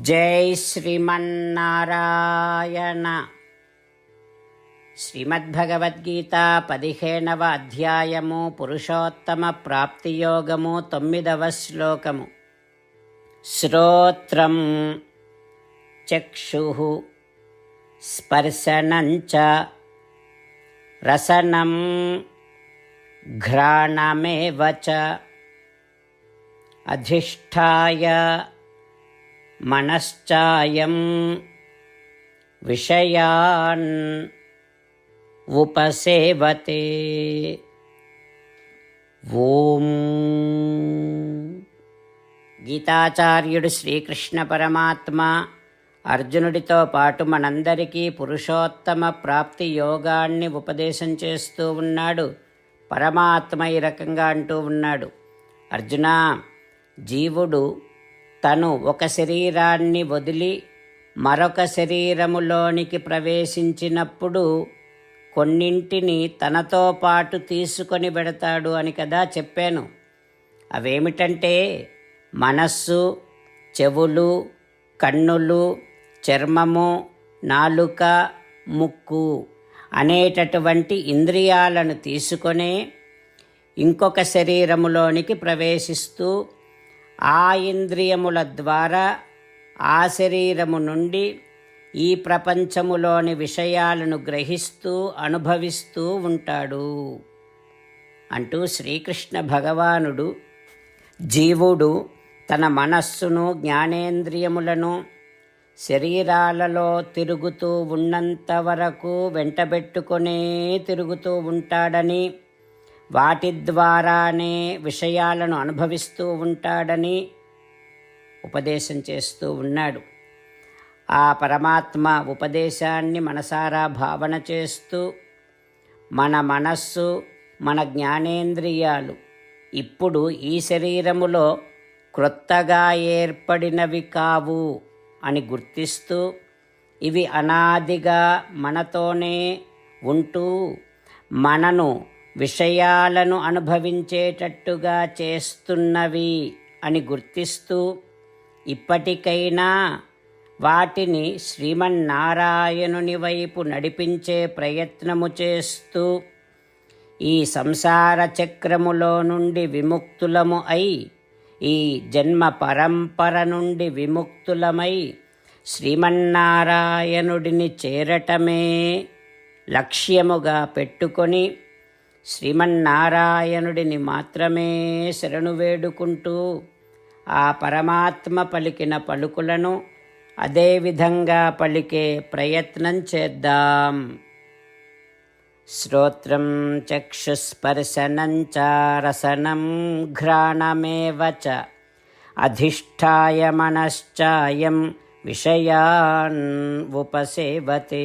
జై శ్రీమన్నారాయణ. శ్రీమద్భగవద్గీత పదిహేనవ అధ్యాయము పురుషోత్తమ ప్రాప్తియోగము తొమ్మిదవ శ్లోకము. శ్రోత్రం చక్షు స్పర్శనంచ రసనం ఘ్రాణమేవ అధిష్టాయ మనశ్చాయం విషయాన్ ఉపసేవతే. ఓం. గీతాచార్యుడు శ్రీకృష్ణ పరమాత్మ అర్జునుడితో పాటు మనందరికీ పురుషోత్తమ ప్రాప్తి యోగాన్ని ఉపదేశం చేస్తూ ఉన్నాడు. పరమాత్మ ఈ రకంగా అంటూ ఉన్నాడు. అర్జున జీవుడు తను ఒక శరీరాన్ని వదిలి మరొక శరీరములోనికి ప్రవేశించినప్పుడు కొన్నింటిని తనతో పాటు తీసుకొని పెడతాడు అని కదా చెప్పాను. అవేమిటంటే మనస్సు చెవులు కన్నులు చర్మము నాలుక ముక్కు అనేటటువంటి ఇంద్రియాలను తీసుకొనే ఇంకొక శరీరములోనికి ప్రవేశిస్తూ ఆ ఇంద్రియముల ద్వారా ఆ శరీరము నుండి ఈ ప్రపంచములోని విషయాలను గ్రహిస్తూ అనుభవిస్తూ ఉంటాడు. అంటూ శ్రీకృష్ణ భగవానుడు జీవుడు తన మనస్సును జ్ఞానేంద్రియములను శరీరాలలో తిరుగుతూ ఉన్నంత వరకు వెంటబెట్టుకునే తిరుగుతూ ఉంటాడని వాటి ద్వారానే విషయాలను అనుభవిస్తూ ఉంటాడని ఉపదేశం చేస్తూ ఉన్నాడు. ఆ పరమాత్మ ఉపదేశాన్ని మనసారా భావన చేస్తూ మన మనస్సు మన జ్ఞానేంద్రియాలు ఇప్పుడు ఈ శరీరములో క్రొత్తగా ఏర్పడినవి కావు అని గుర్తిస్తూ ఇవి అనాదిగా మనతోనే ఉంటూ మనను విషయాలను అనుభవించేటట్టుగా చేస్తున్నవి అని గుర్తిస్తూ ఇప్పటికైనా వాటిని శ్రీమన్నారాయణుని వైపు నడిపించే ప్రయత్నము చేస్తూ ఈ సంసార చక్రములో నుండి విముక్తులము అయి ఈ జన్మ పరంపర నుండి విముక్తులమై శ్రీమన్నారాయణుడిని చేరటమే లక్ష్యముగా పెట్టుకొని శ్రీమన్నారాయణుడిని మాత్రమే శరణు వేడుకుంటూ ఆ పరమాత్మ పలికిన పలుకులను అదేవిధంగా పలికే ప్రయత్నం చేద్దాం. శ్రోత్రం చక్షుస్పర్శనం చ రసనం ఘ్రాణమేవ చ అధిష్టాయ మనశ్చాయం విషయాన్ ఉపసేవతే.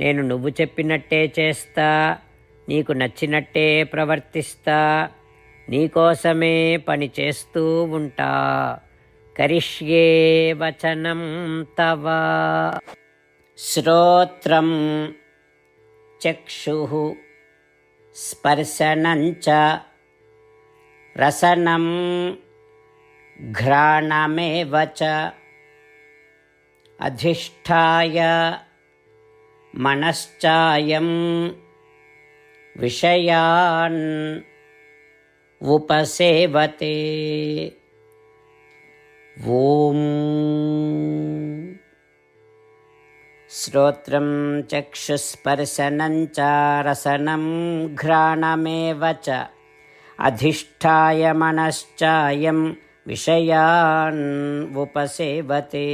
నేను నువ్వు చెప్పినట్టే చేస్తా నీకు నచ్చినట్టే ప్రవర్తిస్తా నీకోసమే పని చేస్తూ ఉంటా కరిష్యే వచనం తవ శ్రోత్రం చక్షు స్పర్శనంచ రసనం घ्राणमेव च अधिष्ठाय मनश्चायं विषयान् उपसेवते ॐ श्रोत्रं चक्षुस्पर्शनं च रसनं घ्राणमेव च अधिष्ठाय मनश्चायं विषयान् उपसेवते